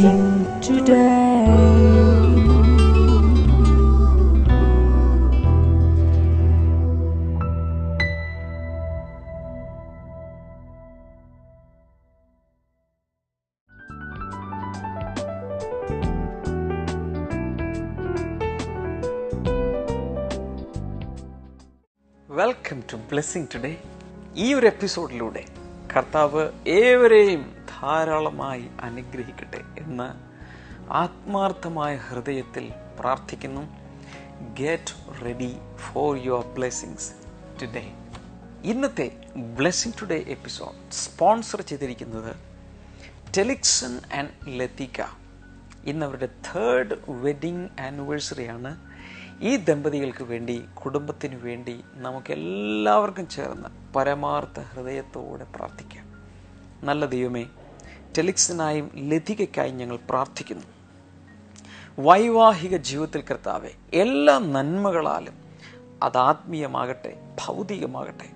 blessing today. Welcome to blessing today ഈ ഒരു എപ്പിസോഡിലൂടെ കർത്താവ് ഏവരെയും ധാരാളമായി അനുഗ്രഹിക്കട്ടെ എന്ന് ആത്മാർത്ഥമായ ഹൃദയത്തിൽ പ്രാർത്ഥിക്കുന്നു. Get ready for your blessings today ഇന്നത്തെ ബ്ലെസ്സിങ് ടുഡേ എപ്പിസോഡ് സ്പോൺസർ ചെയ്തിരിക്കുന്നത് ടെലിക്സൺ ആൻഡ് ലത്തിക ഇന്നവരുടെ തേർഡ് വെഡിങ് ആനിവേഴ്സറിയാണ് ഈ ദമ്പതികൾക്ക് വേണ്ടി കുടുംബത്തിന് വേണ്ടി നമുക്ക് എല്ലാവർക്കും ചേർന്ന് പരമാർത്ഥ ഹൃദയത്തോടെ പ്രാർത്ഥിക്കാം. നല്ല ദൈവമേ ടെലിക്സിനായും ലതികയ്ക്കായും ഞങ്ങൾ പ്രാർത്ഥിക്കുന്നു. വൈവാഹിക ജീവിതത്തിൽ കർത്താവെ എല്ലാ നന്മകളാലും അത് ആത്മീയമാകട്ടെ ഭൗതികമാകട്ടെ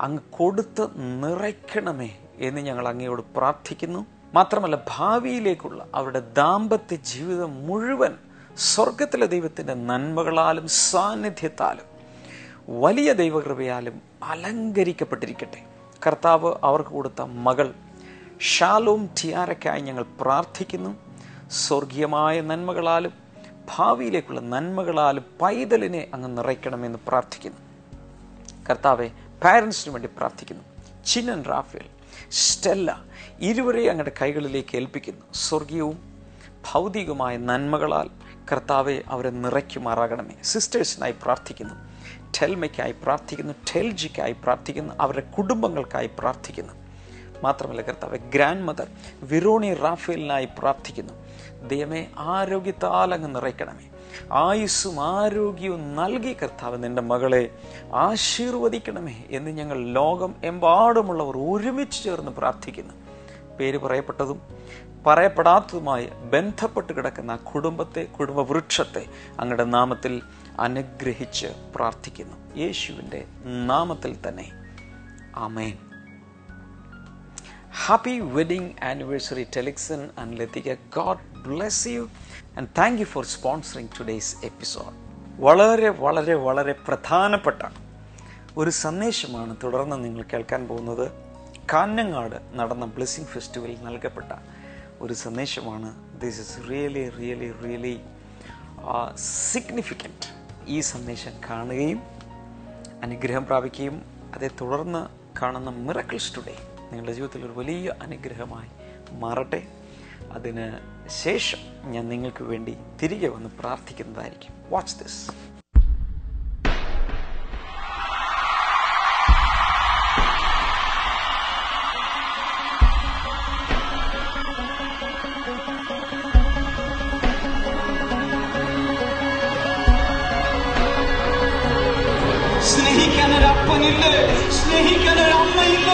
അങ്ങ് കൊടുത്ത് നിറയ്ക്കണമേ എന്ന് ഞങ്ങൾ അങ്ങയോട് പ്രാർത്ഥിക്കുന്നു. മാത്രമല്ല ഭാവിയിലേക്കുള്ള അവരുടെ ദാമ്പത്യ ജീവിതം മുഴുവൻ സ്വർഗത്തിലെ ദൈവത്തിന്റെ നന്മകളാലും സാന്നിധ്യത്താലും വലിയ ദൈവകൃപയാലും അലങ്കരിക്കപ്പെട്ടിരിക്കട്ടെ. കർത്താവ് അവർക്ക് കൊടുത്ത മകൾ ഷാലോം ടിയാരയ്ക്കായി ഞങ്ങൾ പ്രാർത്ഥിക്കുന്നു. സ്വർഗീയമായ നന്മകളാലും ഭാവിയിലേക്കുള്ള നന്മകളാലും പൈതലിനെ അങ്ങ് നിറയ്ക്കണമെന്ന് പ്രാർത്ഥിക്കുന്നു. കർത്താവെ പാരൻസിന് വേണ്ടി പ്രാർത്ഥിക്കുന്നു. ചിന്നൻ റാഫേൽ സ്റ്റെല്ല ഇരുവരെയും അങ്ങയുടെ കൈകളിലേക്ക് ഏൽപ്പിക്കുന്നു. സ്വർഗീയവും ഭൗതികവുമായ നന്മകളാൽ കർത്താവെ അവരെ നിറയ്ക്കുമാറാകണമേ. സിസ്റ്റേഴ്സിനായി പ്രാർത്ഥിക്കുന്നു. ടെൽമയ്ക്കായി പ്രാർത്ഥിക്കുന്നു. ടെൽജിക്കായി പ്രാർത്ഥിക്കുന്നു. അവരുടെ കുടുംബങ്ങൾക്കായി പ്രാർത്ഥിക്കുന്നു. മാത്രമല്ല കർത്താവ് ഗ്രാൻഡ് മദർ വിറോണി റാഫേലിനായി പ്രാർത്ഥിക്കുന്നു. ദൈവമേ ആരോഗ്യത്താലങ്ങ് നിറയ്ക്കണമേ. ആയുസ്സും ആരോഗ്യവും നൽകി കർത്താവ് നിന്റെ മകളെ ആശീർവദിക്കണമേ എന്ന് ഞങ്ങൾ ലോകം എമ്പാടുമുള്ളവർ ഒരുമിച്ച് ചേർന്ന് പ്രാർത്ഥിക്കുന്നു. പേര് പറയപ്പെട്ടതും പറയപ്പെടാത്തതുമായി ബന്ധപ്പെട്ട് കിടക്കുന്ന കുടുംബത്തെ കുടുംബ വൃക്ഷത്തെ അങ്ങയുടെ നാമത്തിൽ അനുഗ്രഹിച്ച് പ്രാർത്ഥിക്കുന്നു. യേശുവിന്റെ നാമത്തിൽ തന്നെ. ആമേൻ. Happy wedding anniversary Telixon and Lathika God bless you and thank you for sponsoring today's episode വളരെ വളരെ വളരെ പ്രധാനപ്പെട്ട ഒരു സന്ദേശമാണ് തുടർന്ന് നിങ്ങൾ കേൾക്കാൻ പോകുന്നത്. കാഞ്ഞങ്ങാട് നടന്ന ബ്ലെസ്സിങ് ഫെസ്റ്റിവലിൽ നൽകപ്പെട്ട ഒരു സന്ദേശമാണ്. This is really really really significant ഈ സന്ദേശം കാണുകയും അനുഗ്രഹം പ്രാപിക്കുകയും അതേ തുടർന്ന് കാണുന്ന മിറക്കിൾസ് ടുഡേ നിങ്ങളുടെ ജീവിതത്തിൽ ഒരു വലിയ അനുഗ്രഹമായി മാറട്ടെ. അതിന് ശേഷം ഞാൻ നിങ്ങൾക്ക് വേണ്ടി തിരികെ വന്ന് പ്രാർത്ഥിക്കുന്നതായിരിക്കും. വാച്ച് ദിസ് സ്നേഹിക്കാൻ ഒരു അപ്പനില്ലേ സ്നേഹിക്കാൻ ഒരു അമ്മയില്ല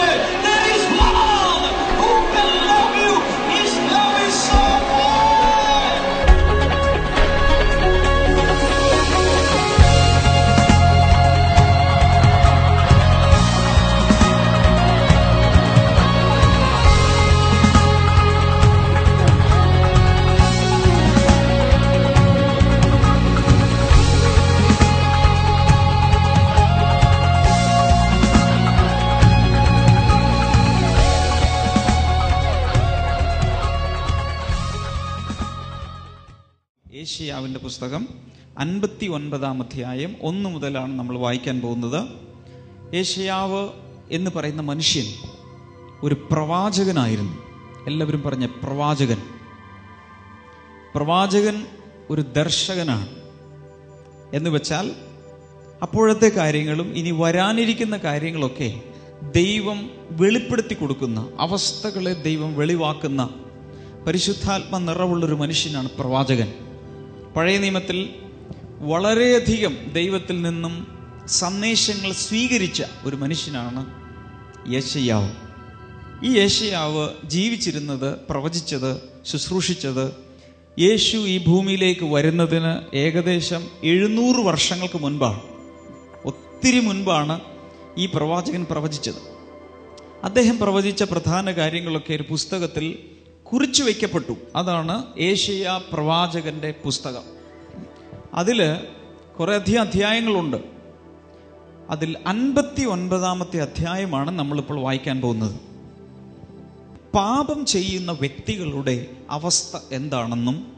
ഏഷ്യാവിന്റെ പുസ്തകം അൻപത്തി ഒൻപതാം അധ്യായം ഒന്ന് മുതലാണ് നമ്മൾ വായിക്കാൻ പോകുന്നത്. ഏഷ്യാവ് എന്ന് പറയുന്ന മനുഷ്യൻ ഒരു പ്രവാചകനായിരുന്നു. എല്ലാവരും പറഞ്ഞ പ്രവാചകൻ. പ്രവാചകൻ ഒരു ദർശകനാണ്. എന്ന് വെച്ചാൽ അപ്പോഴത്തെ കാര്യങ്ങളും ഇനി വരാനിരിക്കുന്ന കാര്യങ്ങളൊക്കെ ദൈവം വെളിപ്പെടുത്തി കൊടുക്കുന്ന അവസ്ഥകളെ ദൈവം വെളിവാക്കുന്ന പരിശുദ്ധാത്മ നിറവുള്ളൊരു മനുഷ്യനാണ് പ്രവാചകൻ. പഴയ നിയമത്തിൽ വളരെയധികം ദൈവത്തിൽ നിന്നും സന്ദേശങ്ങൾ സ്വീകരിച്ച ഒരു മനുഷ്യനാണ് യേശയ്യാവ്. ഈ യേശയാവ് ജീവിച്ചിരുന്നത് പ്രവചിച്ചത് ശുശ്രൂഷിച്ചത് യേശു ഈ ഭൂമിയിലേക്ക് വരുന്നതിന് ഏകദേശം എഴുന്നൂറ് വർഷങ്ങൾക്ക് മുൻപാണ്. ഒത്തിരി മുൻപാണ് ഈ പ്രവാചകൻ പ്രവചിച്ചത്. അദ്ദേഹം പ്രവചിച്ച പ്രധാന കാര്യങ്ങളൊക്കെ ഒരു പുസ്തകത്തിൽ കുറിച്ചു വയ്ക്കപ്പെട്ടു അതാണ് ഏഷ്യ പ്രവാചകന്റെ പുസ്തകം. അതിൽ കുറേ അധികം അധ്യായങ്ങളുണ്ട്. അതിൽ അൻപത്തി ഒൻപതാമത്തെ അധ്യായമാണ് നമ്മളിപ്പോൾ വായിക്കാൻ പോകുന്നത്. പാപം ചെയ്യുന്ന വ്യക്തികളുടെ അവസ്ഥ എന്താണെന്നും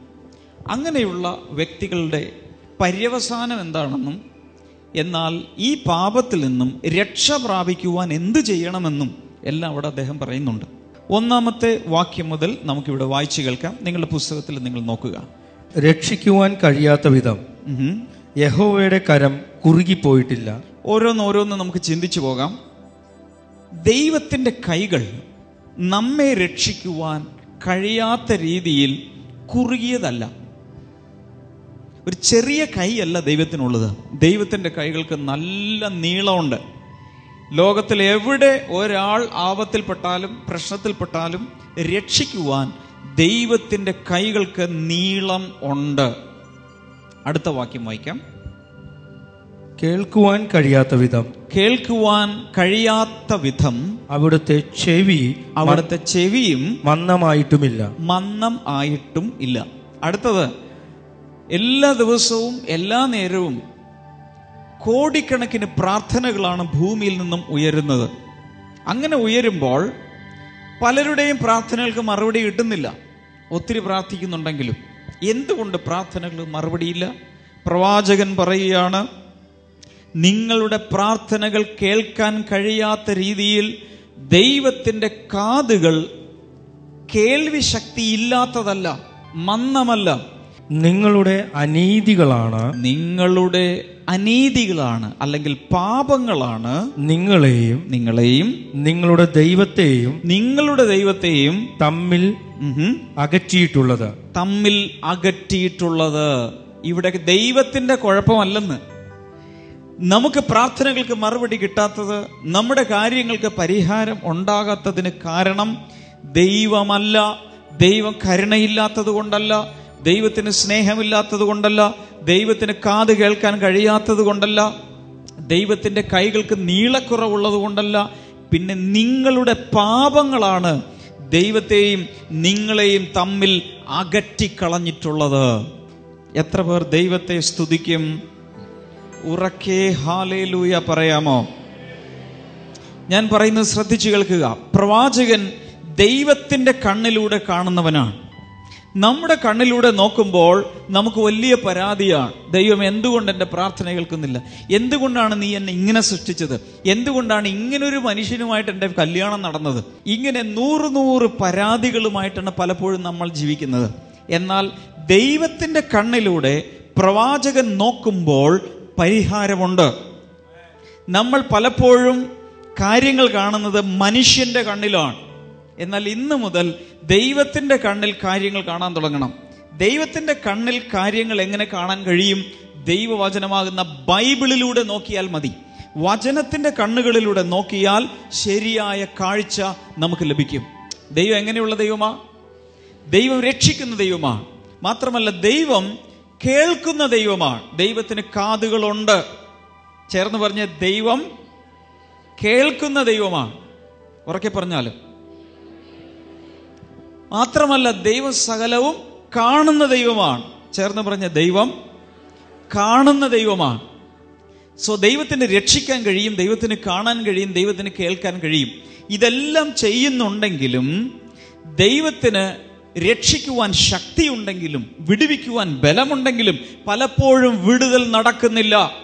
അങ്ങനെയുള്ള വ്യക്തികളുടെ പര്യവസാനം എന്താണെന്നും എന്നാൽ ഈ പാപത്തിൽ നിന്നും രക്ഷ പ്രാപിക്കുവാൻ എന്ത് ചെയ്യണമെന്നും എല്ലാം അവിടെ അദ്ദേഹം പറയുന്നുണ്ട്. ഒന്നാമത്തെ വാക്യം മുതൽ നമുക്കിവിടെ വായിച്ചു കേൾക്കാം. നിങ്ങളുടെ പുസ്തകത്തിൽ നിങ്ങൾ നോക്കുക. രക്ഷിക്കുവാൻ കഴിയാത്ത വിധം യഹോവയുടെ കരം കുറുകിപ്പോയിട്ടില്ല. ഓരോന്നോരോന്ന് നമുക്ക് ചിന്തിച്ചു പോകാം. ദൈവത്തിന്റെ കൈകൾ നമ്മെ രക്ഷിക്കുവാൻ കഴിയാത്ത രീതിയിൽ കുറുകിയതല്ല. ഒരു ചെറിയ കൈയല്ല ദൈവത്തിനുള്ളത്. ദൈവത്തിന്റെ കൈകൾക്ക് നല്ല നീളമുണ്ട്. ലോകത്തിൽ എവിടെ ഒരാൾ ആപത്തിൽപ്പെട്ടാലും പ്രശ്നത്തിൽപ്പെട്ടാലും രക്ഷിക്കുവാൻ ദൈവത്തിന്റെ കൈകൾക്ക് നീളം ഉണ്ട്. അടുത്ത വാക്യം വായിക്കാം. കേൾക്കുവാൻ കഴിയാത്ത വിധം. കേൾക്കുവാൻ കഴിയാത്ത വിധം അവിടുത്തെ ചെവി അവിടുത്തെ ചെവിയും മന്ദമായിട്ടുമില്ല. മന്നം ആയിട്ടും ഇല്ല. അടുത്തത് എല്ലാ ദിവസവും എല്ലാ നേരവും കോടിക്കണക്കിന് പ്രാർത്ഥനകളാണ് ഭൂമിയിൽ നിന്നും ഉയരുന്നത്. അങ്ങനെ ഉയരുമ്പോൾ പലരുടെയും പ്രാർത്ഥനകൾക്ക് മറുപടി കിട്ടുന്നില്ല. ഒത്തിരി പ്രാർത്ഥിക്കുന്നുണ്ടെങ്കിലും എന്തുകൊണ്ട് പ്രാർത്ഥനകൾ മറുപടിയില്ല പ്രവാചകൻ പറയുകയാണ് നിങ്ങളുടെ പ്രാർത്ഥനകൾ കേൾക്കാൻ കഴിയാത്ത രീതിയിൽ ദൈവത്തിന്റെ കാതുകൾ കേൾവി ശക്തി ഇല്ലാത്തതല്ല മന്ദമല്ല. നിങ്ങളുടെ അനീതികളാണ്. നിങ്ങളുടെ അനീതികളാണ് അല്ലെങ്കിൽ പാപങ്ങളാണ് നിങ്ങളെയും നിങ്ങളെയും നിങ്ങളുടെ ദൈവത്തെയും നിങ്ങളുടെ ദൈവത്തെയും തമ്മിൽ അകറ്റിയിട്ടുള്ളത്. തമ്മിൽ അകറ്റിയിട്ടുള്ളത്. ഇവിടെ ദൈവത്തിന്റെ കുഴപ്പമല്ലെന്ന്. നമുക്ക് പ്രാർത്ഥനകൾക്ക് മറുപടി കിട്ടാത്തത് നമ്മുടെ കാര്യങ്ങൾക്ക് പരിഹാരം ഉണ്ടാകാത്തതിന് കാരണം ദൈവമല്ല. ദൈവം കരുണയില്ലാത്തത് കൊണ്ടല്ല. ദൈവത്തിന് സ്നേഹമില്ലാത്തത് കൊണ്ടല്ല ദൈവത്തിന് കാത് കേൾക്കാൻ കഴിയാത്തത് കൊണ്ടല്ല ദൈവത്തിന്റെ കൈകൾക്ക് നീളക്കുറവുള്ളത് കൊണ്ടല്ല പിന്നെ നിങ്ങളുടെ പാപങ്ങളാണ് ദൈവത്തെയും നിങ്ങളെയും തമ്മിൽ അകറ്റിക്കളഞ്ഞിട്ടുള്ളത്. എത്ര പേർ ദൈവത്തെ സ്തുതിക്കും? ഉറക്കേ ഹാലേലൂയ പറയാമോ? ഞാൻ പറയുന്നത് ശ്രദ്ധിച്ചു കേൾക്കുക. പ്രവാചകൻ ദൈവത്തിന്റെ കണ്ണിലൂടെ കാണുന്നവനാണ്. നമ്മുടെ കണ്ണിലൂടെ നോക്കുമ്പോൾ നമുക്ക് വലിയ പരാതിയാണ്. ദൈവം എന്തുകൊണ്ട് എന്റെ പ്രാർത്ഥന കേൾക്കുന്നില്ല? എന്തുകൊണ്ടാണ് നീ എന്നെ ഇങ്ങനെ സൃഷ്ടിച്ചത്? എന്തുകൊണ്ടാണ് ഇങ്ങനൊരു മനുഷ്യനുമായിട്ട് എന്റെ കല്യാണം നടന്നത്? ഇങ്ങനെ നൂറ് നൂറ് പരാതികളുമായിട്ടാണ് പലപ്പോഴും നമ്മൾ ജീവിക്കുന്നത്. എന്നാൽ ദൈവത്തിന്റെ കണ്ണിലൂടെ പ്രവാചകൻ നോക്കുമ്പോൾ പരിഹാരമുണ്ട്. നമ്മൾ പലപ്പോഴും കാര്യങ്ങൾ കാണുന്നത് മനുഷ്യന്റെ കണ്ണിലാണ്. എന്നാൽ ഇന്ന് മുതൽ ദൈവത്തിന്റെ കണ്ണിൽ കാര്യങ്ങൾ കാണാൻ തുടങ്ങണം. ദൈവത്തിന്റെ കണ്ണിൽ കാര്യങ്ങൾ എങ്ങനെ കാണാൻ കഴിയും? ദൈവവചനമാകുന്ന ബൈബിളിലൂടെ നോക്കിയാൽ മതി. വചനത്തിന്റെ കണ്ണുകളിലൂടെ നോക്കിയാൽ ശരിയായ കാഴ്ച നമുക്ക് ലഭിക്കും. ദൈവം എങ്ങനെയുള്ള ദൈവമാ? ദൈവം രക്ഷിക്കുന്ന ദൈവമാ. മാത്രമല്ല ദൈവം കേൾക്കുന്ന ദൈവമാണ് ദൈവത്തിന് കാതുകളുണ്ട്. ചേർന്ന് പറഞ്ഞ ദൈവം കേൾക്കുന്ന ദൈവമാണ് ഉറക്കെ പറഞ്ഞാലും. മാത്രമല്ല ദൈവം സകലവും കാണുന്ന ദൈവമാണ്. ചേർന്ന് പറഞ്ഞ ദൈവം കാണുന്ന ദൈവമാണ്. സോ ദൈവത്തിന് രക്ഷിക്കാൻ കഴിയും ദൈവത്തിന് കാണാൻ കഴിയും ദൈവത്തിന് കേൾക്കാൻ കഴിയും. ഇതെല്ലാം ചെയ്യുന്നുണ്ടെങ്കിലും ദൈവത്തിന് രക്ഷിക്കുവാൻ ശക്തിയുണ്ടെങ്കിലും വിടുവിക്കുവാൻ ബലമുണ്ടെങ്കിലും പലപ്പോഴും വിടുതൽ നടക്കുന്നില്ല.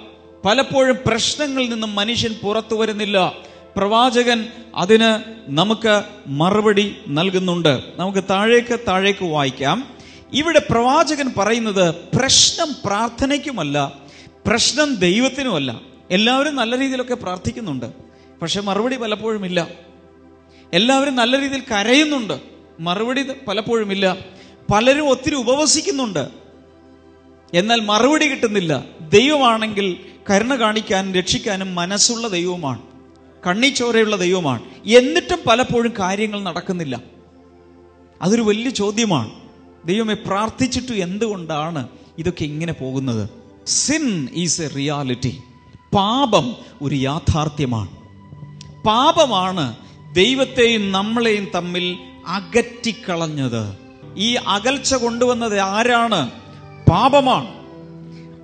പലപ്പോഴും പ്രശ്നങ്ങളിൽ നിന്നും മനുഷ്യൻ പുറത്തു വരുന്നില്ല. പ്രവാചകൻ അതിന് നമുക്ക് മറുപടി നൽകുന്നുണ്ട്. നമുക്ക് താഴേക്ക് താഴേക്ക് വായിക്കാം. ഇവിടെ പ്രവാചകൻ പറയുന്നത് പ്രശ്നം പ്രാർത്ഥനയ്ക്കുമല്ല പ്രശ്നം ദൈവത്തിനുമല്ല. എല്ലാവരും നല്ല രീതിയിലൊക്കെ പ്രാർത്ഥിക്കുന്നുണ്ട് പക്ഷെ മറുപടി പലപ്പോഴും ഇല്ല എല്ലാവരും നല്ല രീതിയിൽ കരയുന്നുണ്ട് മറുപടി പലപ്പോഴും ഇല്ല പലരും ഒത്തിരി ഉപവസിക്കുന്നുണ്ട്. എന്നാൽ മറുപടി കിട്ടുന്നില്ല. ദൈവമാണെങ്കിൽ കരുണ കാണിക്കാനും രക്ഷിക്കാനും മനസ്സുള്ള ദൈവമാണ്. കണ്ണിച്ചോരയുള്ള ദൈവമാണ്. എന്നിട്ടും പലപ്പോഴും കാര്യങ്ങൾ നടക്കുന്നില്ല. അതൊരു വലിയ ചോദ്യമാണ്. ദൈവമേ പ്രാർത്ഥിച്ചിട്ട് എന്തുകൊണ്ടാണ് ഇതൊക്കെ ഇങ്ങനെ പോകുന്നത്? സിൻ ഈസ് എ റിയാലിറ്റി പാപം ഒരു യാഥാർത്ഥ്യമാണ്. പാപമാണ് ദൈവത്തെയും നമ്മളെയും തമ്മിൽ അകറ്റിക്കളഞ്ഞത്. ഈ അകൽച്ച കൊണ്ടുവന്നത് ആരാണ്? പാപമാണ്.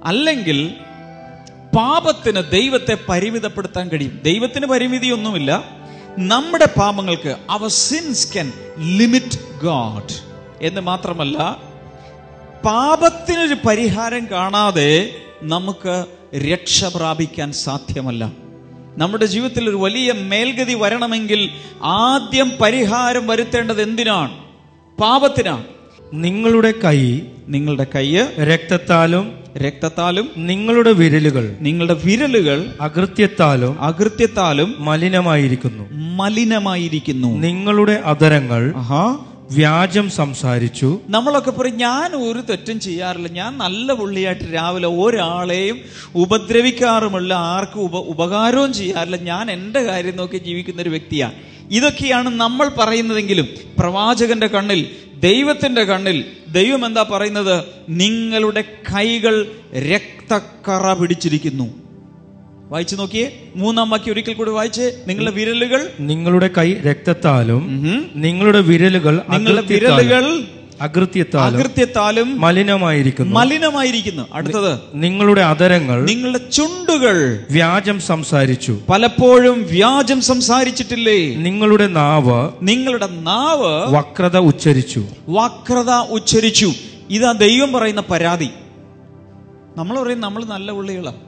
അല്ലെങ്കിൽ പാപത്തിന് ദൈവത്തെ പരിമിതപ്പെടുത്താൻ കഴിയും. ദൈവത്തിന് പരിമിതിയൊന്നുമില്ല. നമ്മുടെ പാപങ്ങൾക്ക് our sins can limit God എന്ന് മാത്രമല്ല പാപത്തിനൊരു പരിഹാരം കാണാതെ നമുക്ക് രക്ഷ പ്രാപിക്കാൻ സാധ്യമല്ല. നമ്മുടെ ജീവിതത്തിൽ ഒരു വലിയ മേൽഗതി വരണമെങ്കിൽ ആദ്യം പരിഹാരം വരുത്തേണ്ടത് എന്തിനാണ്? പാപത്തിനാണ്. നിങ്ങളുടെ കൈ നിങ്ങളുടെ കൈ രക്തത്താലും രക്തത്താലും നിങ്ങളുടെ വിരലുകൾ നിങ്ങളുടെ വിരലുകൾ അകൃത്യത്താലും അകൃത്യത്താലും മലിനമായിരിക്കുന്നു. മലിനമായിരിക്കുന്നു. നിങ്ങളുടെ അതരങ്ങൾ ആഹാ. വ്യാജം സംസാരിച്ചു. നമ്മളൊക്കെ പറയും ഞാൻ ഒരു തെറ്റും ചെയ്യാറില്ല. ഞാൻ നല്ല പുള്ളിയായിട്ട് രാവിലെ ഒരാളെയും ഉപദ്രവിക്കാറുമില്ല. ആർക്കും ഉപ ഉപകാരവും ചെയ്യാറില്ല. ഞാൻ എന്റെ കാര്യം നോക്കി ജീവിക്കുന്ന ഒരു വ്യക്തിയാണ് ഇതൊക്കെയാണ് നമ്മൾ പറയുന്നതെങ്കിലും പ്രവാചകന്റെ കണ്ണിൽ ദൈവത്തിന്റെ കണ്ണിൽ ദൈവം എന്താ പറയുന്നത്? നിങ്ങളുടെ കൈകൾ രക്തക്കറ പിടിച്ചിരിക്കുന്നു. വായിച്ചു നോക്കിയേ. മൂന്നാം വാക്യം ഒരിക്കൽ കൂടി വായിച്ച്. നിങ്ങളുടെ വിരലുകൾ നിങ്ങളുടെ കൈ രക്തത്താലും നിങ്ങളുടെ വിരലുകൾ നിങ്ങളുടെ വിരലുകൾ അകൃത്യത്താലും അകൃത്യത്താലും മലിനമായിരിക്കുന്നു. മലിനമായിരിക്കുന്നു. അടുത്തത് നിങ്ങളുടെ അതരങ്ങൾ നിങ്ങളുടെ ചുണ്ടുകൾ വ്യാജം സംസാരിച്ചു. പലപ്പോഴും വ്യാജം സംസാരിച്ചിട്ടില്ലേ? നിങ്ങളുടെ നാവ് നിങ്ങളുടെ നാവ് വക്രത ഉച്ചരിച്ചു. വക്രത ഉച്ചരിച്ചു. ഇതാ ദൈവം പറയുന്ന പരാതി. നമ്മൾ പറയും നമ്മൾ നല്ല ഉള്ളികളാണ്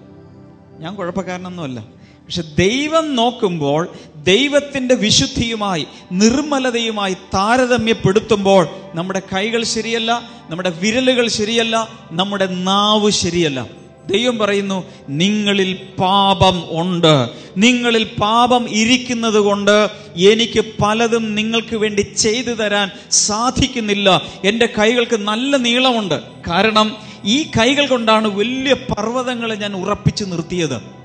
ഞാൻ കുഴപ്പക്കാരനൊന്നുമല്ല. പക്ഷെ ദൈവം നോക്കുമ്പോൾ ദൈവത്തിന്റെ വിശുദ്ധിയുമായി നിർമ്മലതയുമായി താരതമ്യപ്പെടുത്തുമ്പോൾ നമ്മുടെ കൈകൾ ശരിയല്ല നമ്മുടെ വിരലുകൾ ശരിയല്ല നമ്മുടെ നാവ് ശരിയല്ല. ദൈവം പറയുന്നു നിങ്ങളിൽ പാപം ഉണ്ട്. നിങ്ങളിൽ പാപം ഇരിക്കുന്നത് കൊണ്ട് എനിക്ക് പലതും നിങ്ങൾക്ക് വേണ്ടി ചെയ്തു തരാൻ സാധിക്കുന്നില്ല. എന്റെ കൈകൾക്ക് നല്ല നീളമുണ്ട്. കാരണം ഈ കൈകൾ കൊണ്ടാണ് വലിയ പർവതങ്ങളെ ഞാൻ ഉറപ്പിച്ചു നിർത്തിയത്.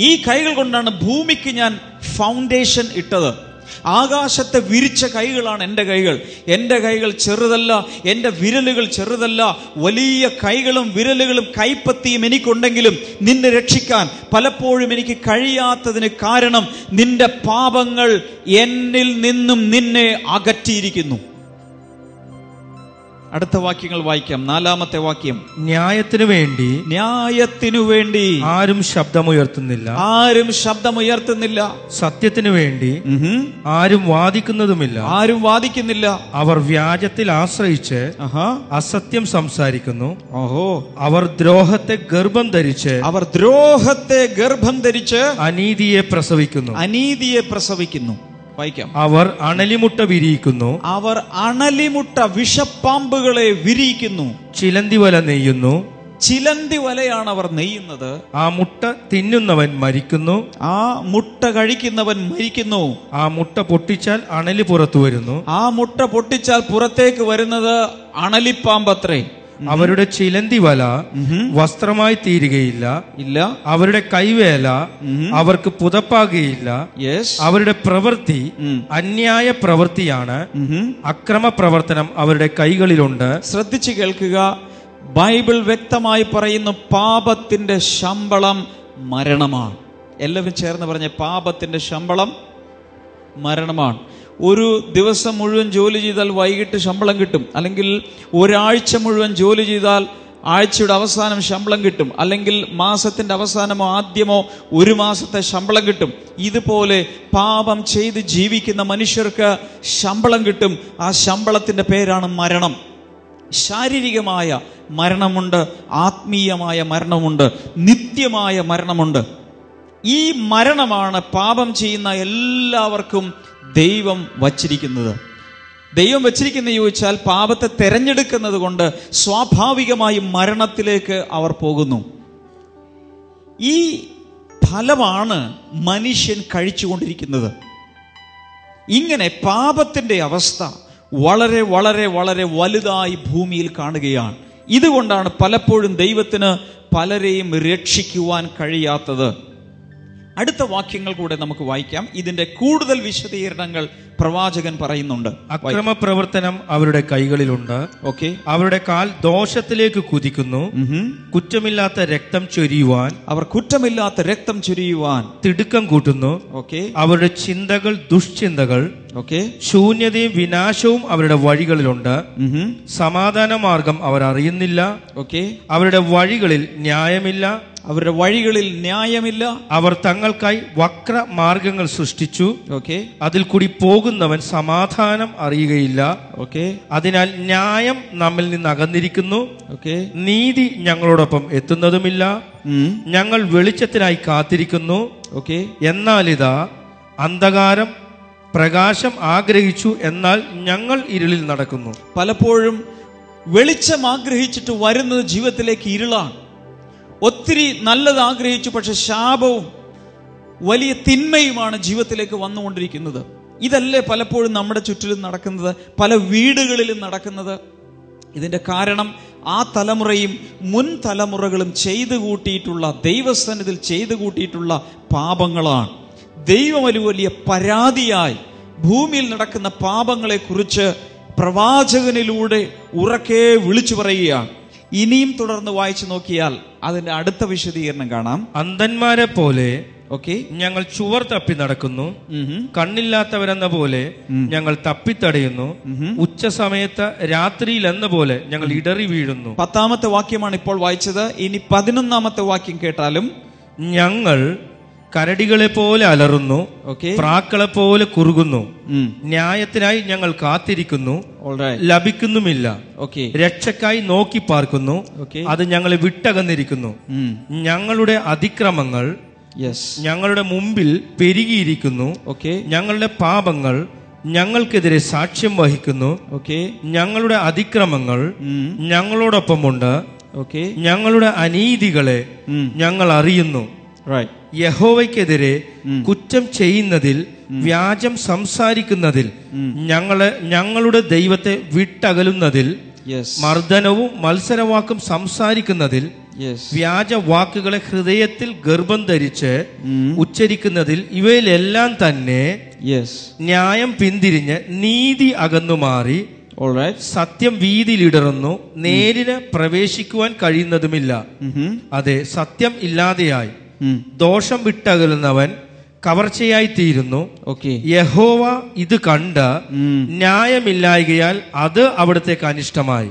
ഈ കൈകൾ കൊണ്ടാണ് ഭൂമിക്ക് ഞാൻ ഫൗണ്ടേഷൻ ഇട്ടത്. ആകാശത്തെ വിരിച്ച കൈകളാണ് എന്റെ കൈകൾ. എന്റെ കൈകൾ ചെറുതല്ല എന്റെ വിരലുകൾ ചെറുതല്ല. വലിയ കൈകളും വിരലുകളും കൈപ്പത്തിയും എനിക്കുണ്ടെങ്കിലും നിന്നെ രക്ഷിക്കാൻ പലപ്പോഴും എനിക്ക് കഴിയാത്തതിന് കാരണം നിന്റെ പാപങ്ങൾ എന്നിൽ നിന്നും നിന്നെ അകറ്റിയിരിക്കുന്നു. അടുത്ത വാക്യങ്ങൾ വായിക്കാം. നാലാമത്തെ വാക്യം. ന്യായത്തിനു വേണ്ടി ന്യായത്തിനു വേണ്ടി ആരും ശബ്ദമുയർത്തുന്നില്ല. ആരും ശബ്ദമുയർത്തുന്നില്ല. സത്യത്തിനു വേണ്ടി ആരും വാദിക്കുന്നതുമില്ല. ആരും വാദിക്കുന്നില്ല. അവർ വ്യാജത്തിൽ ആശ്രയിച്ച് അസത്യം സംസാരിക്കുന്നു. ഓഹോ. അവർ ദ്രോഹത്തെ ഗർഭം ധരിച്ച് അവർ ദ്രോഹത്തെ ഗർഭം ധരിച്ച് അനീതിയെ പ്രസവിക്കുന്നു. അനീതിയെ പ്രസവിക്കുന്നു. വായിക്കാം. അവർ അണലിമുട്ട വിരിയിക്കുന്നു. അവർ അണലിമുട്ട വിഷപ്പാമ്പുകളെ വിരിയിക്കുന്നു. ചിലന്തി വല നെയ്യുന്നു. ചിലന്തി വലയാണ് അവർ നെയ്യുന്നത്. ആ മുട്ട തിന്നുന്നവൻ മരിക്കുന്നു. ആ മുട്ട കഴിക്കുന്നവൻ മരിക്കുന്നു. ആ മുട്ട പൊട്ടിച്ചാൽ അണലി പുറത്തു വരുന്നു. ആ മുട്ട പൊട്ടിച്ചാൽ പുറത്തേക്ക് വരുന്നത് അണലിപ്പാമ്പത്രേ. അവരുടെ ചിലന്തി വല വസ്ത്രമായി തീരുകയില്ല. ഇല്ല. അവരുടെ കൈവേല അവർക്ക് പുതപ്പാകുകയില്ല. അവരുടെ പ്രവൃത്തി അന്യായ പ്രവൃത്തിയാണ്. അക്രമ പ്രവർത്തനം അവരുടെ കൈകളിലുണ്ട്. ശ്രദ്ധിച്ചു കേൾക്കുക. ബൈബിൾ വ്യക്തമായി പറയുന്നു പാപത്തിന്റെ ശമ്പളം മരണമാണ്. എല്ലാവരും ചേർന്ന് പറഞ്ഞ പാപത്തിന്റെ ശമ്പളം മരണമാണ്. ഒരു ദിവസം മുഴുവൻ ജോലി ചെയ്താൽ വൈകിട്ട് ശമ്പളം കിട്ടും. അല്ലെങ്കിൽ ഒരാഴ്ച മുഴുവൻ ജോലി ചെയ്താൽ ആഴ്ചയുടെ അവസാനം ശമ്പളം കിട്ടും. അല്ലെങ്കിൽ മാസത്തിന്റെ അവസാനമോ ആദ്യമോ ഒരു മാസത്തെ ശമ്പളം കിട്ടും. ഇതുപോലെ പാപം ചെയ്ത് ജീവിക്കുന്ന മനുഷ്യർക്ക് ശമ്പളം കിട്ടും. ആ ശമ്പളത്തിന്റെ പേരാണ് മരണം. ശാരീരികമായ മരണമുണ്ട് ആത്മീയമായ മരണമുണ്ട് നിത്യമായ മരണമുണ്ട്. ഈ മരണമാണ് പാപം ചെയ്യുന്ന എല്ലാവർക്കും ദൈവം വച്ചിരിക്കുന്നത്. ദൈവം വച്ചിരിക്കുന്ന ചോദിച്ചാൽ പാപത്തെ തെരഞ്ഞെടുക്കുന്നത് കൊണ്ട് സ്വാഭാവികമായും മരണത്തിലേക്ക് അവർ പോകുന്നു. ഈ ഫലമാണ് മനുഷ്യൻ കഴിച്ചുകൊണ്ടിരിക്കുന്നത്. ഇങ്ങനെ പാപത്തിന്റെ അവസ്ഥ വളരെ വളരെ വളരെ വലുതായി ഭൂമിയിൽ കാണുകയാണ്. ഇതുകൊണ്ടാണ് പലപ്പോഴും ദൈവത്തിന് പലരെയും രക്ഷിക്കുവാൻ കഴിയാത്തത്. അടുത്ത വാക്യങ്ങൾ കൂടെ നമുക്ക് വായിക്കാം. ഇതിന്റെ കൂടുതൽ വിശദീകരണങ്ങൾ പ്രവാചകൻ പറയുന്നുണ്ട്. അക്രമ പ്രവർത്തനം അവരുടെ കൈകളിലുണ്ട്. ഓക്കെ അവരുടെ കാൽ ദോഷത്തിലേക്ക് കുതിക്കുന്നു. കുറ്റമില്ലാത്ത രക്തം ചൊരിയുവാൻ. അവർ കുറ്റമില്ലാത്ത രക്തം ചൊരിയുവാൻ. തിടുക്കം കൂട്ടുന്നു. ഓക്കെ അവരുടെ ചിന്തകൾ ദുഷ്ചിന്തകൾ. ഓക്കെ ശൂന്യതയും വിനാശവും അവരുടെ വഴികളിലുണ്ട്. സമാധാന മാർഗം അവർ അറിയുന്നില്ല. ഓക്കെ അവരുടെ വഴികളിൽ ന്യായമില്ല. അവരുടെ വഴികളിൽ ന്യായമില്ല. അവർ തങ്ങൾക്കായി വക്ര മാർഗങ്ങൾ സൃഷ്ടിച്ചു. ഓക്കെ അതിൽ കൂടി പോകുന്നവൻ സമാധാനം അറിയുകയില്ല. ഓക്കെ അതിനാൽ ന്യായം നമ്മിൽ നിന്ന് അകന്നിരിക്കുന്നു. ഓക്കെ നീതി ഞങ്ങളോടൊപ്പം എത്തുന്നതുമില്ല. ഞങ്ങൾ വെളിച്ചത്തിനായി കാത്തിരിക്കുന്നു. ഓക്കെ എന്നാൽ ഇതാ അന്ധകാരം പ്രകാശം ആഗ്രഹിച്ചു എന്നാൽ ഞങ്ങൾ ഇരുളിൽ നടക്കുന്നു. പലപ്പോഴും വെളിച്ചം ആഗ്രഹിച്ചിട്ട് വരുന്നത് ജീവിതത്തിലേക്ക് ഇരുളാണ്. ഒത്തിരി നല്ലത് ആഗ്രഹിച്ചു പക്ഷെ ശാപവും വലിയ തിന്മയുമാണ് ജീവിതത്തിലേക്ക് വന്നുകൊണ്ടിരിക്കുന്നത്. ഇതല്ലേ പലപ്പോഴും നമ്മുടെ ചുറ്റിലും നടക്കുന്നത് പല വീടുകളിലും നടക്കുന്നത്. ഇതിന്റെ കാരണം ആ തലമുറയും മുൻ തലമുറകളും ചെയ്തു കൂട്ടിയിട്ടുള്ള ദൈവസന്നിധിയിൽ ചെയ്തു കൂട്ടിയിട്ടുള്ള പാപങ്ങളാണ്. ദൈവം ഒരു വലിയ പരാതിയായി ഭൂമിയിൽ നടക്കുന്ന പാപങ്ങളെക്കുറിച്ച് പ്രവാചകനിലൂടെ ഉറക്കെ വിളിച്ചു പറയുകയാണ്. ഇനിയും തുടർന്ന് വായിച്ചു നോക്കിയാൽ അതിന്റെ അടുത്ത വിശദീകരണം കാണാം. അന്ധന്മാരെ പോലെ ഓക്കെ ഞങ്ങൾ ചുവർ തപ്പി നടക്കുന്നു. കണ്ണില്ലാത്തവരെന്ന പോലെ ഞങ്ങൾ തപ്പിത്തടയുന്നു. ഉച്ച സമയത്ത് രാത്രിയിൽ എന്ന പോലെ ഞങ്ങൾ ഇടറി വീഴുന്നു. പത്താമത്തെ വാക്യമാണ് ഇപ്പോൾ വായിച്ചത്. ഇനി പതിനൊന്നാമത്തെ വാക്യം കേട്ടാലും ഞങ്ങൾ കരടികളെ പോലെ അലറുന്നു. ഓക്കെ പ്രാക്കളെ പോലെ കുറുകുന്നു. ന്യായത്തിനായി ഞങ്ങൾ കാത്തിരിക്കുന്നു. ലഭിക്കുന്നുമില്ല. ഓക്കെ രക്ഷക്കായി നോക്കി പാർക്കുന്നു. ഓക്കെ അത് ഞങ്ങളെ വിട്ടകന്നിരിക്കുന്നു. ഞങ്ങളുടെ അതിക്രമങ്ങൾ ഞങ്ങളുടെ മുമ്പിൽ പെരുകിയിരിക്കുന്നു. ഓക്കെ ഞങ്ങളുടെ പാപങ്ങൾ ഞങ്ങൾക്കെതിരെ സാക്ഷ്യം വഹിക്കുന്നു. ഓക്കെ ഞങ്ങളുടെ അതിക്രമങ്ങൾ ഞങ്ങളോടൊപ്പമുണ്ട്. ഓക്കെ ഞങ്ങളുടെ അനീതികളെ ഞങ്ങൾ അറിയുന്നു. യഹോവയ്ക്കെതിരെ കുറ്റം ചെയ്യുന്നതിൽ വ്യാജം സംസാരിക്കുന്നതിൽ ഞങ്ങളെ ഞങ്ങളുടെ ദൈവത്തെ വിട്ടകലുന്നതിൽ മർദ്ദനവും മത്സരവാക്കും സംസാരിക്കുന്നതിൽ വ്യാജ വാക്കുകളെ ഹൃദയത്തിൽ ഗർഭം ധരിച്ച് ഉച്ചരിക്കുന്നതിൽ ഇവയിലെല്ലാം തന്നെ ന്യായം പിന്തിരിഞ്ഞ് നീതി അകന്നു മാറി സത്യം വീതിയിലിടറുന്നു നേരിന് പ്രവേശിക്കുവാൻ കഴിയുന്നതുമില്ല. അതെ സത്യം ഇല്ലാതെയായി. ദോഷം വിട്ടകലുന്നവൻ കവർച്ചയായി തീരുന്നു. ഓക്കെ യഹോവ ഇത് കണ്ട് ന്യായമില്ലായകയാൽ അത് അവിടത്തേക്ക് അനിഷ്ടമായി.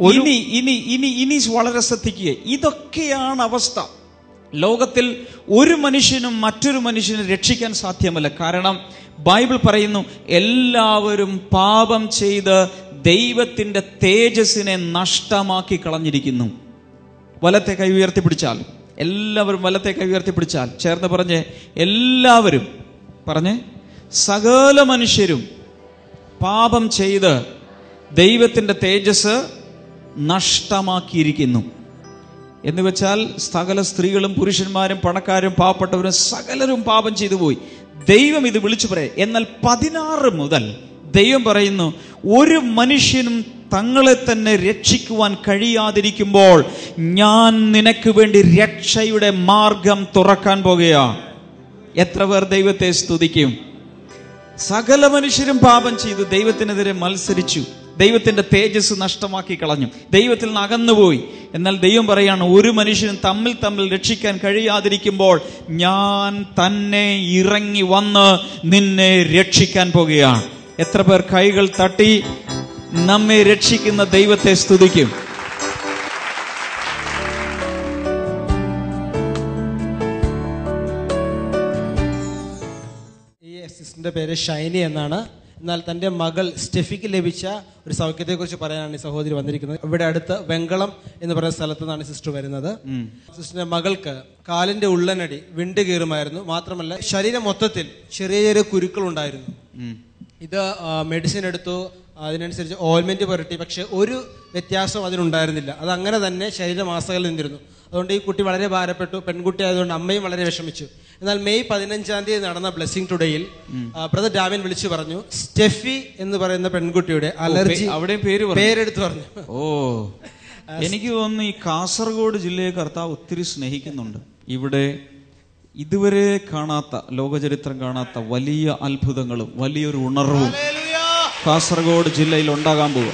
ഇനി ഇനി ഇനി ഇനി വളരെ ശ്രദ്ധിക്കുക. ഇതൊക്കെയാണ് അവസ്ഥ. ലോകത്തിൽ ഒരു മനുഷ്യനും മറ്റൊരു മനുഷ്യനും രക്ഷിക്കാൻ സാധ്യമല്ല. കാരണം ബൈബിൾ പറയുന്നു എല്ലാവരും പാപം ചെയ്ത് ദൈവത്തിന്റെ തേജസ്സിനെ നഷ്ടമാക്കി കളഞ്ഞിരിക്കുന്നു. വലത്തെ കൈ ഉയർത്തിപ്പിടിച്ചാൽ എല്ലാവരും വലത്തെ കൈ ഉയർത്തിപ്പിടിച്ചാൽ ചേർന്ന് പറഞ്ഞ് എല്ലാവരും പറഞ്ഞ് സകല മനുഷ്യരും പാപം ചെയ്ത് ദൈവത്തിന്റെ തേജസ് നഷ്ടമാക്കിയിരിക്കുന്നു. എന്ന് വെച്ചാൽ സകല സ്ത്രീകളും പുരുഷന്മാരും പണക്കാരും പാവപ്പെട്ടവരും സകലരും പാപം ചെയ്തു പോയി ദൈവം ഇത് വിളിച്ചു പറയാം. എന്നാൽ പതിനാറ് മുതൽ ദൈവം പറയുന്നു ഒരു മനുഷ്യനും തങ്ങളെ തന്നെ രക്ഷിക്കുവാൻ കഴിയാതിരിക്കുമ്പോൾ ഞാൻ നിനക്ക് വേണ്ടി രക്ഷയുടെ മാർഗം തുറക്കാൻ പോകുകയാ. എത്ര പേർ ദൈവത്തെ സ്തുതിക്കും. സകല മനുഷ്യരും പാപം ചെയ്തു ദൈവത്തിനെതിരെ മത്സരിച്ചു. ദൈവത്തിന്റെ തേജസ് നഷ്ടമാക്കി കളഞ്ഞു. ദൈവത്തിൽ നിന്ന് അകന്നുപോയി. എന്നാൽ ദൈവം പറയാണ് ഒരു മനുഷ്യനും തമ്മിൽ തമ്മിൽ രക്ഷിക്കാൻ കഴിയാതിരിക്കുമ്പോൾ ഞാൻ തന്നെ ഇറങ്ങി വന്ന് നിന്നെ രക്ഷിക്കാൻ പോകുകയാണ്. എത്ര പേർ കൈകൾ തട്ടി നമ്മെ രക്ഷിക്കുന്ന ദൈവത്തെ സ്തുതിക്കും. ഈ അസിസ്റ്റന്റിന്റെ പേര് ഷൈനി എന്നാണ്. എന്നാൽ തന്റെ മകൾ സ്റ്റെഫിക്ക് ലഭിച്ച ഒരു സൗഖ്യത്തെക്കുറിച്ച് പറയാനാണ് ഈ സഹോദരി വന്നിരിക്കുന്നത്. ഇവിടെ അടുത്ത് വെങ്കളം എന്ന് പറയുന്ന സ്ഥലത്ത് നിന്നാണ് സിസ്റ്റർ വരുന്നത്. സിസ്റ്ററിന്റെ മകൾക്ക് കാലിന്റെ ഉള്ളനടി വിണ്ട് കീറുമായിരുന്നു. മാത്രമല്ല ശരീരം മൊത്തത്തിൽ ചെറിയ ചെറിയ കുരുക്കൾ ഉണ്ടായിരുന്നു. ഇത് മെഡിസിൻ എടുത്തു അതിനനുസരിച്ച് ഓയിൽമെന്റ് പുരട്ടി പക്ഷെ ഒരു വ്യത്യാസം അതിനുണ്ടായിരുന്നില്ല. അത് അങ്ങനെ തന്നെ ശരീരമാസകൾ നിന്നിരുന്നു. അതുകൊണ്ട് ഈ കുട്ടി വളരെ ഭാരപ്പെട്ടു. പെൺകുട്ടി ആയതുകൊണ്ട് അമ്മയും വളരെ വിഷമിച്ചു. എന്നാൽ മെയ് പതിനഞ്ചാം തീയതി നടന്ന ബ്ലെസ്സിംഗ് ടുഡേയിൽ ബ്രദർ ഡാമിൻ വിളിച്ചു പറഞ്ഞു സ്റ്റെഫി എന്ന് പറയുന്ന പെൺകുട്ടിയുടെ അലർജി അവിടെയും പേര്. പേരെടുത്ത് പറഞ്ഞു. ഓ എനിക്ക് തോന്നുന്നു ഈ കാസർഗോഡ് ജില്ലയെ കർത്താവ് ഒത്തിരി സ്നേഹിക്കുന്നുണ്ട്. ഇവിടെ ഇതുവരെ കാണാത്ത ലോകചരിത്രം കാണാത്ത വലിയ അത്ഭുതങ്ങളും വലിയൊരു ഉണർവും കാസർഗോഡ് ജില്ലയിൽ ഉണ്ടാകാൻ പോവുക.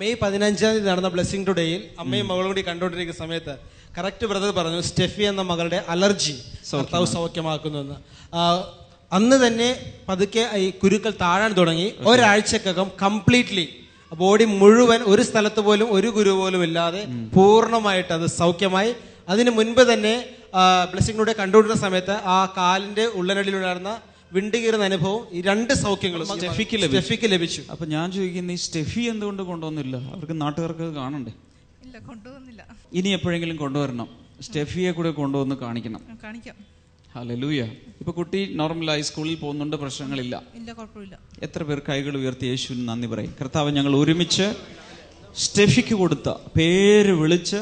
മെയ് പതിനഞ്ചാം തീയതി നടന്ന ബ്ലെസ്സിംഗ് ടുഡേയിൽ അമ്മയും മകളും കൂടി കണ്ടുകൊണ്ടിരിക്കുന്ന സമയത്ത് കറക്റ്റ് ബ്രദർ പറഞ്ഞു സ്റ്റെഫി എന്ന മകളുടെ അലർജി ഭർത്താവ് സൗഖ്യമാക്കുന്നു എന്ന് അന്ന് തന്നെ പതുക്കെ ഈ കുരുക്കൾ താഴാൻ തുടങ്ങി. ഒരാഴ്ചക്കകം കംപ്ലീറ്റ്ലി ബോഡി മുഴുവൻ ഒരു സ്ഥലത്ത് പോലും ഒരു കുരു പോലും ഇല്ലാതെ പൂർണമായിട്ട് അത് സൗഖ്യമായി. അതിന് മുൻപ് തന്നെ ബ്ലെസ്സിംഗ് ടുഡേ കണ്ടുകൊണ്ടിരുന്ന സമയത്ത് ആ കാലിന്റെ ഉള്ളനടിയിലുണ്ടായിരുന്ന വിണ്ടുകീറുന്ന അനുഭവം ഈ രണ്ട് സൗഖ്യങ്ങളും സ്റ്റെഫിക്ക് ലഭിച്ചു. സ്റ്റെഫിക്ക് ലഭിച്ചു. അപ്പൊ ഞാൻ ചോദിക്കുന്ന ഈ സ്റ്റെഫി എന്തുകൊണ്ട് കൊണ്ടുവന്നില്ല? അവർക്ക് നാട്ടുകാർക്ക് കാണണ്ടേ? ഇല്ല കൊണ്ടുവന്നില്ല. ഇനി എപ്പോഴെങ്കിലും കൊണ്ടുവരണം. സ്റ്റെഫിയെ കൂടെ കൊണ്ടുവന്ന് കാണിക്കണം. കാണിക്കാം. ഹലലൂയ ഇപ്പൊ കുട്ടി നോർമലായി സ്കൂളിൽ പോകുന്നുണ്ട് പ്രശ്നങ്ങളില്ല. ഇല്ല കുഴപ്പമില്ല. എത്ര പേർ കൈകൾ ഉയർത്തി യേശുവിന് നന്ദി പറയും. കർത്താവ് ഞങ്ങൾ ഒരുമിച്ച് സ്റ്റെഫിക്ക് കൊടുത്ത പേര് വിളിച്ച്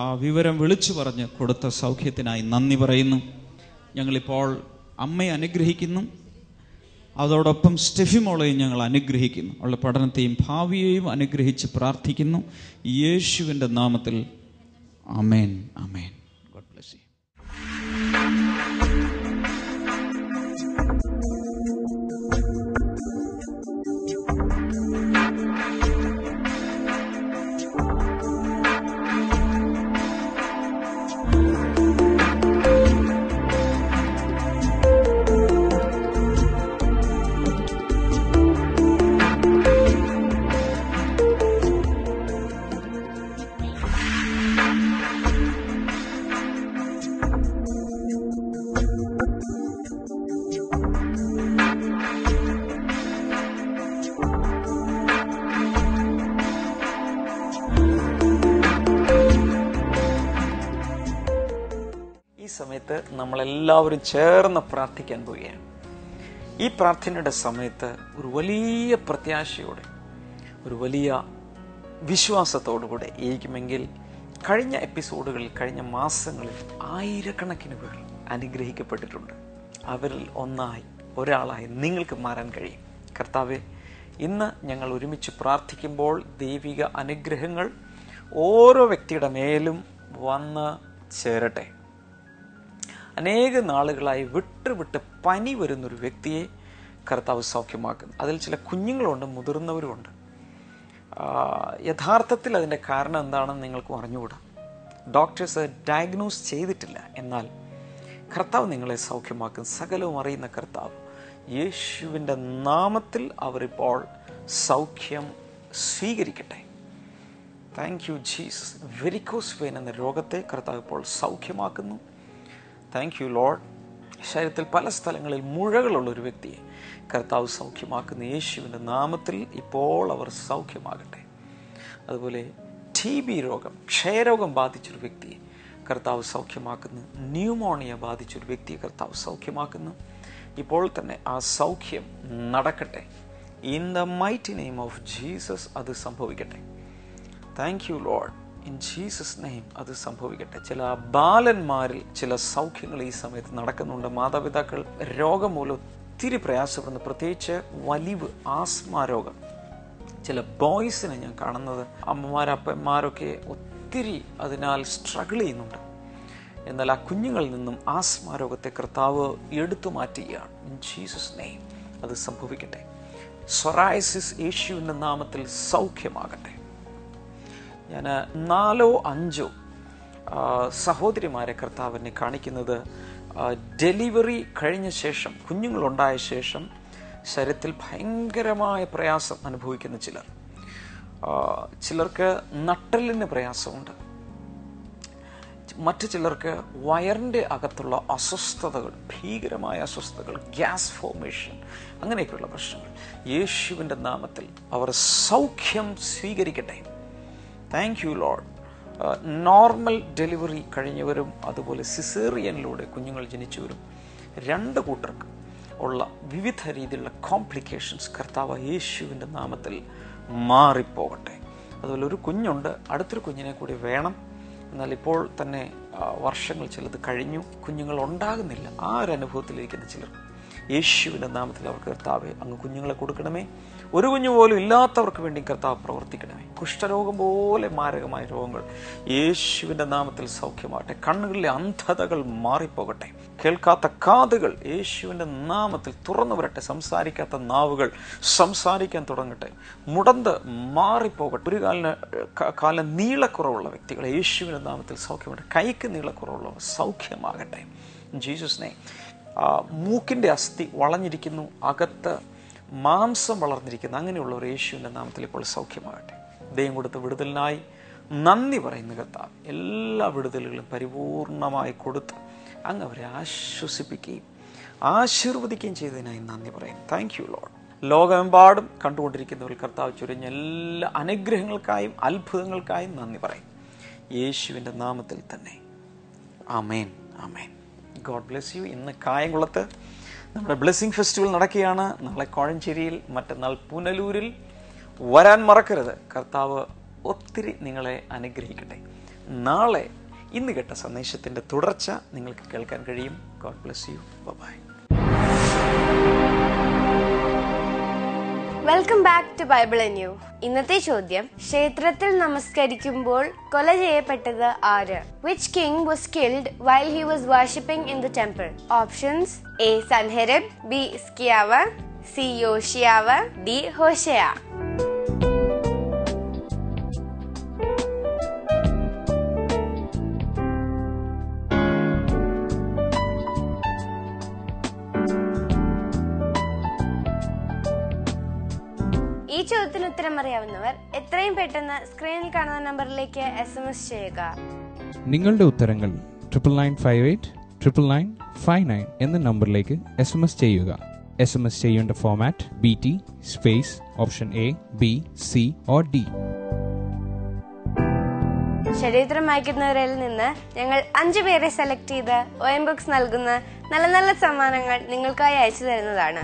ആ വിവരം വിളിച്ചു പറഞ്ഞ് കൊടുത്ത സൗഖ്യത്തിനായി നന്ദി പറയുന്നു. ഞങ്ങളിപ്പോൾ അമ്മയെ അനുഗ്രഹിക്കുന്നു. അതോടൊപ്പം സ്റ്റെഫി മോളെയും ഞങ്ങൾ അനുഗ്രഹിക്കുന്നു. അവളുടെ പഠനത്തെയും ഭാവിയെയും അനുഗ്രഹിച്ച് പ്രാർത്ഥിക്കുന്നു. യേശുവിന്റെ നാമത്തിൽ. അമേൻ അമേൻ സമയത്ത് നമ്മളെല്ലാവരും ചേർന്ന് പ്രാർത്ഥിക്കാൻ പോവുകയാണ്. ഈ പ്രാർത്ഥനയുടെ സമയത്ത് ഒരു വലിയ പ്രത്യാശയോടെ ഒരു വലിയ വിശ്വാസത്തോടുകൂടെ ഇരിക്കുമെങ്കിൽ കഴിഞ്ഞ എപ്പിസോഡുകളിൽ കഴിഞ്ഞ മാസങ്ങളിൽ ആയിരക്കണക്കിന് പേർ അനുഗ്രഹിക്കപ്പെട്ടിട്ടുണ്ട്. അവരിൽ ഒന്നായി ഒരാളായി നിങ്ങൾക്ക് മാറാൻ കഴിയും. കർത്താവെ ഇന്ന് ഞങ്ങൾ ഒരുമിച്ച് പ്രാർത്ഥിക്കുമ്പോൾ ദൈവിക അനുഗ്രഹങ്ങൾ ഓരോ വ്യക്തിയുടെ മേലും വന്ന് ചേരട്ടെ. അനേക നാളുകളായി വിട്ട് വിട്ട് പനി വരുന്നൊരു വ്യക്തിയെ കർത്താവ് സൗഖ്യമാക്കുന്നു. അതിൽ ചില കുഞ്ഞുങ്ങളുണ്ട് മുതിർന്നവരുമുണ്ട്. യഥാർത്ഥത്തിൽ അതിന്റെ കാരണം എന്താണെന്ന് നിങ്ങൾക്ക് അറിഞ്ഞുകൂടാ. ഡോക്ടേഴ്സ് ഡയഗ്നോസ് ചെയ്തിട്ടില്ല. എന്നാൽ കർത്താവ് നിങ്ങളെ സൗഖ്യമാക്കും. സകലവും അറിയുന്ന കർത്താവ്. യേശുവിന്റെ നാമത്തിൽ അവരിപ്പോൾ സൗഖ്യം സ്വീകരിക്കട്ടെ. Thank you Jesus varicose vein എന്ന രോഗത്തെ കർത്താവ് ഇപ്പോൾ സൗഖ്യമാക്കുന്നു. താങ്ക് യു ലോഡ് ശരീരത്തിൽ പല സ്ഥലങ്ങളിൽ മുഴകളുള്ള ഒരു വ്യക്തിയെ കർത്താവ് സൗഖ്യമാക്കുന്ന യേശുവിന്റെ നാമത്തിൽ ഇപ്പോൾ അവർ സൗഖ്യമാകട്ടെ. അതുപോലെ ടി ബി രോഗം ക്ഷയരോഗം ബാധിച്ചൊരു വ്യക്തിയെ കർത്താവ് സൗഖ്യമാക്കുന്നു. ന്യൂമോണിയ ബാധിച്ചൊരു വ്യക്തിയെ കർത്താവ് സൗഖ്യമാക്കുന്നു. ഇപ്പോൾ തന്നെ ആ സൗഖ്യം നടക്കട്ടെ. In the mighty name of Jesus അത് സംഭവിക്കട്ടെ. Thank you Lord in Jesus name അത് സംഭവിക്കട്ടെ. ചില ബാലന്മാരിൽ ചില സൗഖ്യങ്ങൾ ഈ സമയത്ത് നടക്കുന്നുണ്ട്. മാതാപിതാക്കൾ രോഗം മൂലം ഒത്തിരി പ്രയാസപ്പെടുന്നു. പ്രത്യേകിച്ച് വലിവ് ആസ്മ രോഗം. ചില ബോയ്സിനെ ഞാൻ കാണുന്നത് അമ്മമാർ അപ്പന്മാരൊക്കെ ഒത്തിരി അതിനാൽ സ്ട്രഗിൾ ചെയ്യുന്നുണ്ട്. എന്നാൽ ആ കുഞ്ഞുങ്ങളിൽ നിന്നും ആസ്മ രോഗത്തെ കർത്താവ് എടുത്തു മാറ്റുകയാണ്. ഇൻ ജീസസ് നെയിം അത് സംഭവിക്കട്ടെ. സൊറായസിസ് യേശുവിന്റെ നാമത്തിൽ സൗഖ്യമാകട്ടെ. ഞാൻ നാലോ അഞ്ചോ സഹോദരിമാരെ കർത്താവിനെ കാണിക്കുന്നത് ഡെലിവറി കഴിഞ്ഞ ശേഷം കുഞ്ഞുങ്ങളുണ്ടായ ശേഷം ശരീരത്തിൽ ഭയങ്കരമായ പ്രയാസം അനുഭവിക്കുന്ന ചിലർ. ചിലർക്ക് നട്ടലിന് പ്രയാസമുണ്ട്. മറ്റു ചിലർക്ക് വയറിന്റെ അകത്തുള്ള അസ്വസ്ഥതകൾ ഭീകരമായ അസ്വസ്ഥതകൾ ഗ്യാസ് ഫോർമേഷൻ അങ്ങനെയൊക്കെയുള്ള പ്രശ്നങ്ങൾ. യേശുവിന്റെ നാമത്തിൽ അവർ സൗഖ്യം സ്വീകരിക്കട്ടെ. Thank you Lord normal delivery കഴിഞ്ഞവരും അതുപോലെ സിസേറിയനിലൂടെ കുഞ്ഞുങ്ങൾ ജനിച്ചവരും രണ്ട് കൂട്ടർക്ക് ഉള്ള വിവിധ രീതിയിലുള്ള കോംപ്ലിക്കേഷൻസ് കർത്താവ് യേശുവിന്റെ നാമത്തിൽ മാറിപ്പോകട്ടെ. അതുപോലെ ഒരു കുഞ്ഞുണ്ട് അടുത്തൊരു കുഞ്ഞിനെ കൂടി വേണം. എന്നാൽ ഇപ്പോൾ തന്നെ വർഷങ്ങൾ ചിലത് കഴിഞ്ഞു. കുഞ്ഞുങ്ങൾ ഉണ്ടാകുന്നില്ല. ആ ഒരു അനുഭവത്തിലിരിക്കുന്ന ചിലർ യേശുവിന്റെ നാമത്തിൽ അവർക്ക് കർത്താവ് അങ്ങ് കുഞ്ഞുങ്ങളെ കൊടുക്കണമേ. ഒരു കുഞ്ഞു പോലും ഇല്ലാത്തവർക്ക് വേണ്ടി കർത്താവ് പ്രവർത്തിക്കണമേ. കുഷ്ഠരോഗം പോലെ മാരകമായ രോഗങ്ങൾ യേശുവിന്റെ നാമത്തിൽ സൗഖ്യമാകട്ടെ. കണ്ണുകളിലെ അന്ധതകൾ മാറിപ്പോകട്ടെ. കേൾക്കാത്ത കാതുകൾ യേശുവിന്റെ നാമത്തിൽ തുറന്നു വരട്ടെ. സംസാരിക്കാത്ത നാവുകൾ സംസാരിക്കാൻ തുടങ്ങട്ടെ. മുടന്ത് മാറിപ്പോകട്ടെ. ഒരു കാലിന് കാലം നീളക്കുറവുള്ള വ്യക്തികൾ യേശുവിന്റെ നാമത്തിൽ സൗഖ്യമാകട്ടെ. കൈക്ക് നീളക്കുറവുള്ളവർ സൗഖ്യമാകട്ടെ. ജീസസിനെ മൂക്കിന്റെ അസ്ഥി വളഞ്ഞിരിക്കുന്നു അകത്ത് മാംസം വളർന്നിരിക്കുന്നു. അങ്ങനെയുള്ള ഒരു യേശുവിന്റെ നാമത്തിൽ ഇപ്പോൾ സൗഖ്യമാകട്ടെ. ദൈവം കൊടുത്ത വിടുതലിനായി നന്ദി പറയുന്ന കർത്താവ്. എല്ലാ വിടുതലുകളും പരിപൂർണമായി കൊടുത്ത് അങ്ങ് അവരെ ആശ്വസിപ്പിക്കുകയും ആശീർവദിക്കുകയും ചെയ്തതിനായി നന്ദി പറയും താങ്ക് യു ലോഡ് ലോകമെമ്പാടും കണ്ടുകൊണ്ടിരിക്കുന്നവർ കർത്താവ് ചുരിഞ്ഞ എല്ലാ അനുഗ്രഹങ്ങൾക്കായും അത്ഭുതങ്ങൾക്കായും നന്ദി പറയും യേശുവിന്റെ നാമത്തിൽ തന്നെ. അമേൻ ആമേൻ. ഗോഡ് ബ്ലെസ് യു ഇന്ന് കായംകുളത്ത് നമ്മുടെ ബ്ലെസ്സിങ് ഫെസ്റ്റിവൽ നടക്കുകയാണ്. നാളെ കോഴഞ്ചേരിയിൽ മറ്റന്നാൾ പുനലൂരിൽ. വരാൻ മറക്കരുത്. കർത്താവ് ഒത്തിരി നിങ്ങളെ അനുഗ്രഹിക്കട്ടെ. നാളെ ഇന്ന് കേട്ട സന്ദേശത്തിന്റെ തുടർച്ച നിങ്ങൾക്ക് കേൾക്കാൻ കഴിയും. God bless you bye welcome back to Bible new ഇന്നത്തെ ചോദ്യം ക്ഷേത്രത്തിൽ നമസ്കരിക്കുമ്പോൾ കൊല ചെയ്യപ്പെട്ടത് ആര്? Which king was killed while he was worshipping in the temple options A സൻഹെരബ് B സ്കിയാവ സി യോഷിയാവ ഡി ഹോഷയ ഉത്തരം അറിയാവുന്നവർ എത്രയും പെട്ടെന്ന് സ്ക്രീനിൽ കാണുന്ന നമ്പറിലേക്ക് എസ് എം എസ് ചെയ്യുക. നിങ്ങളുടെ ഉത്തരങ്ങൾ triple nine five eight triple nine five nine എന്ന നമ്പറിലേക്ക് എസ് എം എസ് ചെയ്യുക. എസ് എം എസ് ചെയ്യേണ്ട format B T space option A B C or D ശരീരം അയക്കുന്നവരിൽ നിന്ന് ഞങ്ങൾ അഞ്ചു പേരെ സെലക്ട് ചെയ്ത് ഒ എം ബുക്സ് നൽകുന്ന നല്ല നല്ല സമ്മാനങ്ങൾ നിങ്ങൾക്കായി അയച്ചു തരുന്നതാണ്.